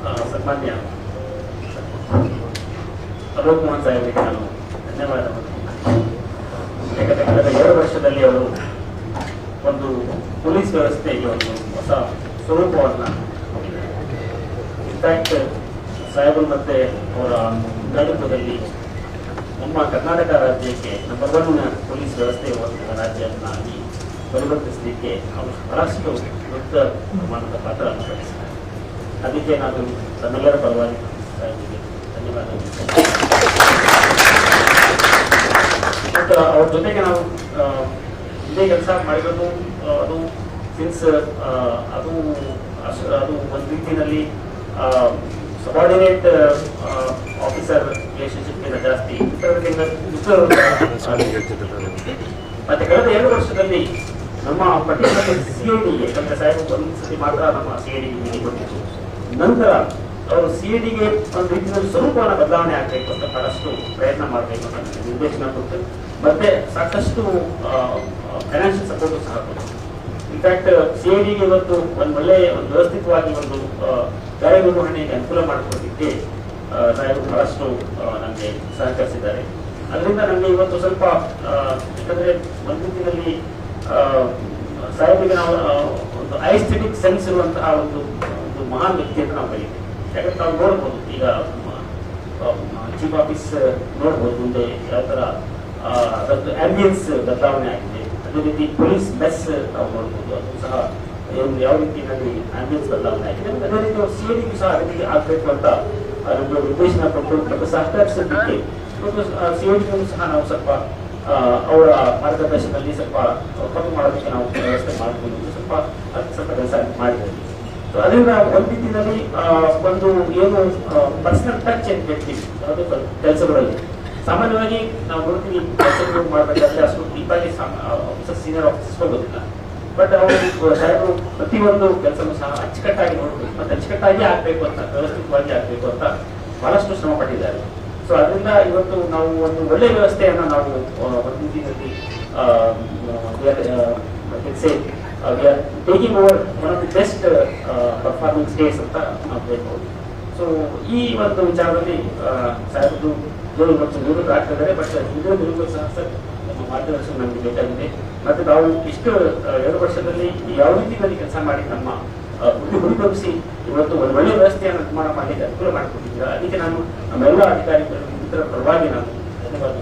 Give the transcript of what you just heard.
ಆ, ಸನ್ಮಾನ್ಯ ಅಲೋಕ್ ಮೋಹನ್ ಸಾಹೇಬರಿಗೆ ನಾನು ಧನ್ಯವಾದ ಯಾಕಂದ್ರೆ ಕಳೆದ ಎರಡು ವರ್ಷದಲ್ಲಿ ಅವರು ಒಂದು ಪೊಲೀಸ್ ವ್ಯವಸ್ಥೆಗೆ ಒಂದು ಹೊಸ ಸ್ವರೂಪವನ್ನು ಇನ್ಫ್ಯಾಕ್ಟ್ ಸಾಹೇಬರು ಮತ್ತೆ ಅವರ ನೇತೃತ್ವದಲ್ಲಿ ನಮ್ಮ ಕರ್ನಾಟಕ ರಾಜ್ಯಕ್ಕೆ ನಂಬರ್ ಒನ್ ಪೊಲೀಸ್ ವ್ಯವಸ್ಥೆ ಇರುವಂತಹ ರಾಜ್ಯವನ್ನಾಗಿ ಪರಿವರ್ತಿಸಲಿಕ್ಕೆ ಅವರು ಬಹಳಷ್ಟು ದೊಡ್ಡ ಪ್ರಮಾಣದ ಪಾತ್ರ ವಹಿಸಿದ್ದಾರೆ. ಅದಕ್ಕೆ ನಾನು ತನ್ನೆಲ್ಲರ ಪರವಾಗಿ ಧನ್ಯವಾದ ಮತ್ತು ಅವ್ರ ಜೊತೆಗೆ ನಾವು ಇದೇ ಕೆಲಸ ಮಾಡಿರೋದು ಅದು ಸಿನ್ಸ್ ಅದು ಅದು ಒಂದು ರೀತಿಯಲ್ಲಿ ಸಬಾರ್ಡಿನೇಟ್ ಆಫೀಸರ್ ರಿಲೇಶನ್ಶಿಪ್ಗಿಂತ ಜಾಸ್ತಿ. ಮತ್ತೆ ಕಳೆದ ಎರಡು ವರ್ಷದಲ್ಲಿ ನಮ್ಮ ಸಿ ಐ ಯಾಕಂದ್ರೆ ಸಾಹೇಬ್ ಒಂದ್ಸತಿ ಮಾತ್ರ ನಮ್ಮ ಸಿ ಐ ಡಿಗೆ ನಂತರ ಅವರು ಸಿ ಐ ಡಿಗೆ ಒಂದು ರೀತಿಯಲ್ಲಿ ಸ್ವರೂಪವನ್ನು ಬದಲಾವಣೆ ಆಗಬೇಕು ಅಂತ ಬಹಳಷ್ಟು ಪ್ರಯತ್ನ ಮಾಡಬೇಕು ಅಂತ ನಿರ್ದೇಶನ ಕೊಟ್ಟು ಮತ್ತೆ ಸಾಕಷ್ಟು ಫೈನಾನ್ಷಿಯಲ್ ಸಪೋರ್ಟ್ ಸಹ ಕೊಟ್ಟು ಇನ್ಫ್ಯಾಕ್ಟ್ ಸಿ ಐ ಡಿಗೆ ಇವತ್ತು ಒಂದು ಒಳ್ಳೆ ಒಂದು ವ್ಯವಸ್ಥಿತವಾಗಿ ಒಂದು ಕಾರ್ಯನಿರ್ವಹಣೆಗೆ ಅನುಕೂಲ ಮಾಡಿಕೊಟ್ಟಿದ್ದೆ ಸಾಹೇಬರು ಬಹಳಷ್ಟು ನನಗೆ ಸಹಕರಿಸಿದ್ದಾರೆ. ಅದರಿಂದ ನನಗೆ ಇವತ್ತು ಸ್ವಲ್ಪ ಯಾಕಂದ್ರೆ ಒಂದು ಆ, ಸಾಹೇಬರಿಗೆ ನಾವು ಒಂದು ಐಸ್ಥೆಟಿಕ್ ಸೆನ್ಸ್ ಇರುವಂತಹ ಒಂದು ಒಂದು ಮಹಾನ್ ವ್ಯಕ್ತಿ ಅಂತ ನಾವು ಕರೀತೀವಿ. ಯಾಕಂದ್ರೆ ನಾವು ನೋಡ್ಬೋದು. ಈಗ ಚೀಫ್ ಆಫೀಸ್ ನೋಡ್ಬೋದು ಮುಂದೆ ಯಾವ ಥರ ಅದರದ್ದು ಆಂಬಿಯನ್ಸ್ ಬದಲಾವಣೆ ಆಗಿದೆ. ಅದೇ ರೀತಿ ಪೊಲೀಸ್ ಮೆಸ್ ನಾವು ನೋಡ್ಬೋದು. ಅದು ಸಹ ಒಂದು ಯಾವ ರೀತಿಯಲ್ಲಿ ಆಂಬಿಯನ್ಸ್ ಬದಲಾವಣೆ ಆಗಿದೆ. ಅದೇ ರೀತಿ ಸಿ ಡಿಗೂ ಸಹ ಅದೇ ರೀತಿ ಆಗಬೇಕು ಅಂತ ಆ, ನಿರ್ದೇಶನ ಕೊಟ್ಟು ಮತ್ತು ಸಹಕರಿಸಲಿಕ್ಕೆ ಮತ್ತು ಸಿ ಡಿಗೂ ಸಹ ನಾವು ಸ್ವಲ್ಪ ಅವರ ಮಾರ್ಗದರ್ಶನದಲ್ಲಿ ಸ್ವಲ್ಪ ಕಮ್ಮಿ ಮಾಡೋದಕ್ಕೆ ನಾವು ವ್ಯವಸ್ಥೆ ಮಾಡ್ಕೊಂಡು ಸ್ವಲ್ಪ ಅದಕ್ಕೆ ಸ್ವಲ್ಪ ಕೆಲಸ ಮಾಡಿದ್ದೀವಿ ಸೊ ಅದರಿಂದ ಒಂದು ದಿನದಲ್ಲಿ ಒಂದು ಏನು ಪರ್ಸನಲ್ ಟಚ್ ಅಂತ ಹೇಳ್ತೀವಿ ಅದು ಕೆಲಸಗಳಲ್ಲಿ. ಸಾಮಾನ್ಯವಾಗಿ ನಾವು ನೋಡ್ತೀವಿ ಕೆಲಸಗಳು ಮಾಡಬೇಕಾದ್ರೆ ಅಷ್ಟು ಡೀಪಾಗಿ ಸೀನಿಯರ್ ಆಫೀಸರ್ಸ್ ಹೋಗೋದಿಲ್ಲ. ಬಟ್ ಅವರು ಸಾಹೇಬರು ಪ್ರತಿಯೊಂದು ಕೆಲಸನೂ ಸಹ ಅಚ್ಚುಕಟ್ಟಾಗಿ ನೋಡಬೇಕು. ಮತ್ತು ಅಚ್ಚುಕಟ್ಟಾಗಿ ಆಗಬೇಕು ಅಂತ, ವ್ಯವಸ್ಥಿತವಾಗಿ ಆಗಬೇಕು ಅಂತ ಬಹಳಷ್ಟು ಶ್ರಮ ಪಟ್ಟಿದ್ದಾರೆ. ಸೊ ಅದರಿಂದ ಇವತ್ತು ನಾವು ಒಂದು ಒಳ್ಳೆ ವ್ಯವಸ್ಥೆಯನ್ನು ನಾವು ರೀತಿಯಲ್ಲಿ taking over one of the best performance days ಅಂತ ನಾವು ಹೇಳ್ಬೋದು. ಸೊ ಈ ಒಂದು ವಿಚಾರದಲ್ಲಿ ಸಾಹೇಬರು ಜೋರು ಮತ್ತು ನಿವೃತ್ತ ಆಗ್ತಿದ್ದಾರೆ ಬಟ್ ಇದೇ ನಿವೃತ್ತ ಸಹ ಸರ್ ನಮ್ಮ ಮಾರ್ಗದರ್ಶನ ನಮಗೆ ಬೇಕಾಗಿದೆ. ಮತ್ತೆ ನಾವು ಇಷ್ಟು ಎರಡು ವರ್ಷದಲ್ಲಿ ಯಾವ ರೀತಿಯಲ್ಲಿ ಕೆಲಸ ಮಾಡಿ ನಮ್ಮ ಹುಡುಗಿಸಿ ಇವತ್ತು ಒಂದು ಒಳ್ಳೆ ವ್ಯವಸ್ಥೆಯನ್ನು ನಿರ್ಮಾಣ ಮಾಡಲಿಕ್ಕೆ ಅನುಕೂಲ ಮಾಡಿಕೊಟ್ಟಿದ್ದೀರಾ ಅದಕ್ಕೆ ನಾನು ನಮ್ಮೆಲ್ಲ ಅಧಿಕಾರಿಗಳು ಪರವಾಗಿ ನಾನು ಧನ್ಯವಾದ